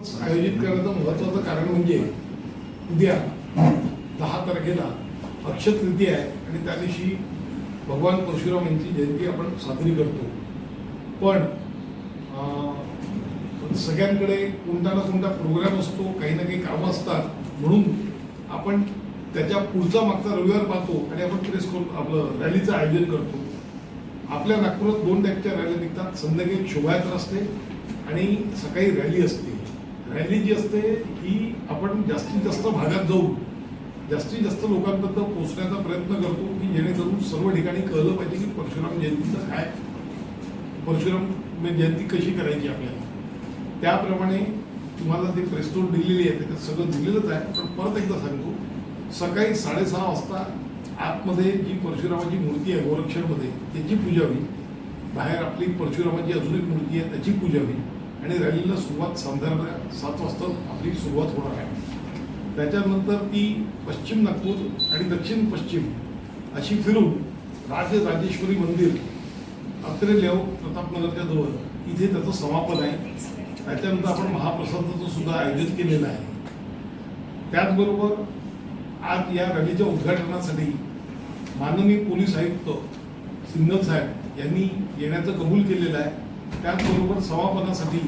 आयोजित करण्याचं महत्वाचं कारण म्हणजे उद्या दहा तारखेला अक्षय तृतीय आहे आणि त्या दिवशी भगवान परशुराम यांची जयंती आपण साजरी करतो. पण सगळ्यांकडे कोणता ना कोणता प्रोग्राम असतो काही ना काही कामं असतात. म्हणून आपण त्याच्या पुढचा मागचा रविवार पाहतो आणि आपण प्रेस करून आपलं रॅलीचं आयोजन करतो. आपल्या नागपुरात दोन टाईपच्या रॅली निघतात. संध्याकाळी शोभायात्रा असते आणि सकाळी रॅली असते. रॅली जी असते ही आपण जास्तीत जास्त भागात जाऊन जास्तीत जास्त लोकांपर्यंत पोहोचण्याचा प्रयत्न करतो की जेणेकरून सर्व ठिकाणी कळलं पाहिजे की परशुराम जयंतीचं काय? परशुराम म्हणजे जयंती कशी करायची आपल्याला? त्याप्रमाणे तुम्हाला ते प्रेस नोट दिलेली आहे त्याच्यात सगळं दिलेलंच आहे पण परत एकदा सांगतो सकाळी साडेसहा वाजता आतमध्ये जी परशुरामाची मूर्ती आहे गोरक्षणमध्ये त्याची पूजा होईल. बाहेर आपली परशुरामाची अजून एक मूर्ती आहे त्याची पूजा होईल. आणि रॅलीला सुरुवात साधारण सात वाजता आपली सुरुवात होणार आहे. त्याच्यानंतर ती पश्चिम नागपूर आणि दक्षिण पश्चिम अशी फिरून राज राजेश्वरी मंदिर अत्रे लेआउट प्रतापनगरच्या जवळ इथे त्याचं समापन आहे. त्याच्यानंतर आपण महाप्रसादाचं सुद्धा आयोजन केलेलं आहे. त्याचबरोबर आज या रॅलीच्या उद्घाटनासाठी माननीय पोलीस आयुक्त सिंगल साहेब यांनी येण्याचं कबूल केलेलं आहे. त्याचबरोबर समापनासाठी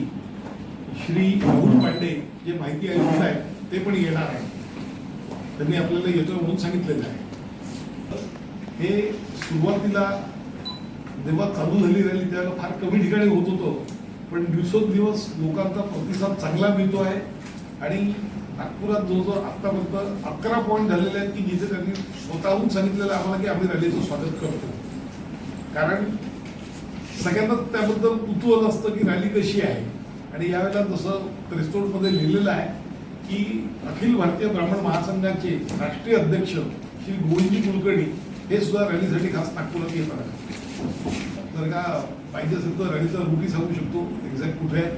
श्री राहुल पांडे जे माहिती आयुक्त आहेत ते पण येणार आहे त्यांनी आपल्याला येतो म्हणून सांगितलेलं आहे. हे सुरुवातीला जेव्हा चालू झाली रॅली त्यावेळेला फार कमी ठिकाणी होत होतं. पण दिवसोदिवस लोकांचा प्रतिसाद चांगला मिळतो आहे. आणि नागपुरात जवळजवळ आत्तापर्यंत अकरा पॉईंट झालेले आहेत की जिथे त्यांनी स्वतःहून सांगितलेलं आम्हाला की आम्ही रॅलीचं स्वागत करतो. कारण सगळ्यांनाच त्याबद्दल कुतूहल असतं की रॅली कशी आहे. आणि यावेळेला जसं प्रेसनोटमध्ये लिहिलेलं आहे की अखिल भारतीय ब्राह्मण महासंघाचे राष्ट्रीय अध्यक्ष श्री गोविंदजी कुलकर्णी हे सुद्धा रॅलीसाठी खास नागपुरात येत आहेत. जर का पाहिजे असेल तर रॅलीचा रुटी सांगू शकतो एक्झॅक्ट कुठे आहे.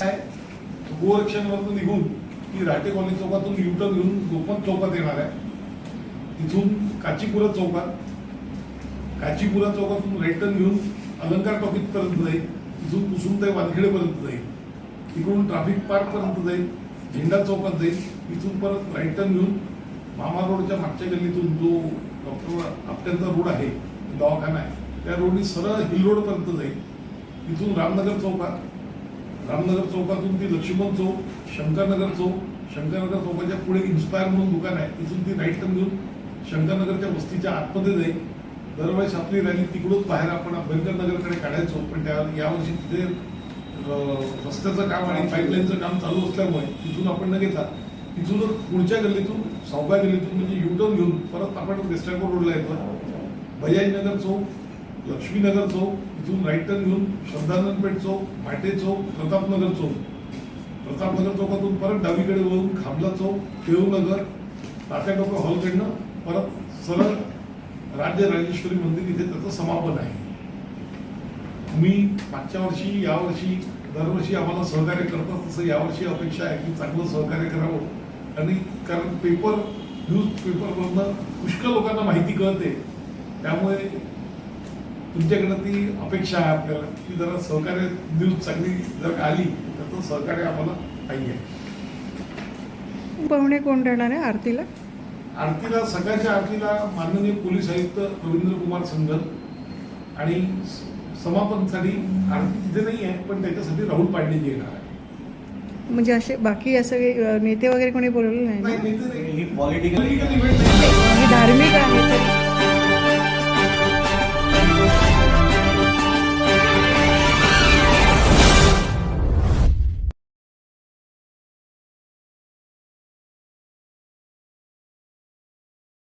काय? गोरक्षणवरनं निघून ती राटे कॉलनी चौकातून युटर्न घेऊन गोपन चौकात येणार आहे. तिथून काचीपुरा चौकात काचीपुरा चौकातून रेटर्न घेऊन अलंकार टॉकीत पर्यंत जाईल तिथून पुसून ते वानखेडेपर्यंत जाईल तिकडून ट्रॅफिक पार्क पर्यंत जाईल झेंडा चौकात जाईल तिथून परत राईट टर्न घेऊन मामा रोडच्या मागच्या गल्लीतून जो डॉक्टर आपट्यांचा रोड आहे दवाखाना आहे त्या रोडनी सरळ हिल रोड पर्यंत जाईल. तिथून रामनगर चौकात रामनगर चौकातून ती लक्ष्मण चौक शंकरनगर चौक शंकरनगर चौकाच्या पुढे इन्स्पायर म्हणून दुकान आहे तिथून ती राईट टर्न घेऊन शंकरनगरच्या वस्तीच्या आतमध्ये जाईल. दरवेळेस आपली रॅली तिकडून बाहेर आपण आंबेडकर नगरकडे काढायचो पण त्या यावर्षी तिथे रस्त्याचं काम आणि पाईपलाईनचं काम चालू असल्यामुळे तिथून आपण न घेता तिथूनच पुढच्या गल्लीतून सहाव्या गल्लीतून म्हणजे युटर्न घेऊन परत आपण वेस्टर्न रोडला येतो बजाज चौक लक्ष्मीनगर चौक इथून राईट टर्न घेऊन श्रद्धानंदपेठ चौक माटे चौक प्रतापनगर चौक. प्रतापनगर चौकातून परत डावीकडे वळून खामला चौक केळूनगर तात्या डोकं हॉलकडनं परत सरळ राज्य राजेश्वरी मंदिर इथे त्याचं समापन आहे. तुम्ही मागच्या वर्षी यावर्षी दरवर्षी आम्हाला सहकार्य करतात तसं यावर्षी अपेक्षा आहे की चांगलं सहकार्य करावं. आणि कारण पेपर न्यूज पेपरमधनं पुष्कळ लोकांना माहिती कळते. त्यामुळे तुमच्याकडनं ती अपेक्षा आहे आपल्याला की जरा सहकार्य न्यूज चांगली जर आली तर सहकार्य आम्हाला पाहिजे. पाहुणे कोण देणार आहे? आरतीला? आरतीला सकाळच्या आरतीला माननीय पोलीस आयुक्त रवींद्र कुमार संघल आणि समापनसाठी आरती तिथे नाही आहे पण त्याच्यासाठी राहुल पांडेजी येणार आहे म्हणजे असे बाकी असं नेते वगैरे कोणी बोलवलं नाही. ही पॉलिटिकल. हे धार्मिक आहे